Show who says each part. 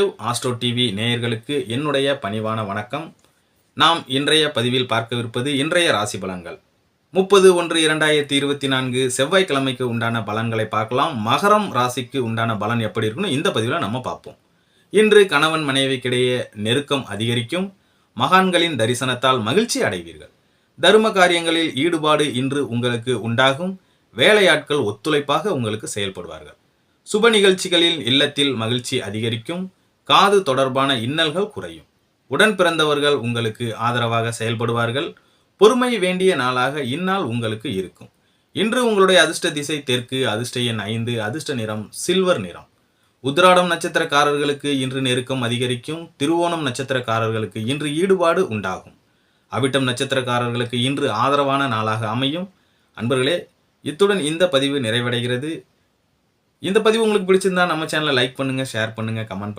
Speaker 1: Astro TV நேயர்களுக்கு என்னுடைய பணிவான வணக்கம். நாம் இன்றைய பதிவில் பார்க்கவிருப்பது இன்றைய ராசி பலன்கள். முப்பது ஒன்று இரண்டாயிரத்தி இருபத்தி நான்கு செவ்வாய்க்கிழமைக்கு உண்டான பலன்களை பார்க்கலாம். மகரம் ராசிக்கு உண்டான பலன் எப்படி இருக்குன்னு இந்த பதிவில் நம்ம பார்ப்போம். இன்று கணவன் மனைவிக்கிடையே நெருக்கம் அதிகரிக்கும். மகான்களின் தரிசனத்தால் மகிழ்ச்சி அடைவீர்கள். தர்ம காரியங்களில் ஈடுபாடு இன்று உங்களுக்கு உண்டாகும். வேலையாட்கள் ஒத்துழைப்பாக உங்களுக்கு செயல்படுவார்கள். சுப நிகழ்ச்சிகளில் இல்லத்தில் மகிழ்ச்சி அதிகரிக்கும். காது தொடர்பான இன்னல்கள் குறையும். உடன் பிறந்தவர்கள் உங்களுக்கு ஆதரவாக செயல்படுவார்கள். பொறுமை வேண்டிய நாளாக இந்நாள் உங்களுக்கு இருக்கும். இன்று உங்களுடைய அதிர்ஷ்ட திசை தெற்கு அதிர்ஷ்ட எண் ஐந்து அதிர்ஷ்ட நிறம் சில்வர் நிறம். உத்ராடம் நட்சத்திரக்காரர்களுக்கு இன்று நெருக்கம் அதிகரிக்கும். திருவோணம் நட்சத்திரக்காரர்களுக்கு இன்று ஈடுபாடு உண்டாகும். அவிட்டம் நட்சத்திரக்காரர்களுக்கு இன்று ஆதரவான நாளாக அமையும். அன்பர்களே இத்துடன் இந்த பதிவு நிறைவடைகிறது. இந்த பதிவு உங்களுக்கு பிடிச்சிருந்தா நம்ம சேனலை லைக் பண்ணுங்கள் ஷேர் பண்ணுங்க கமெண்ட்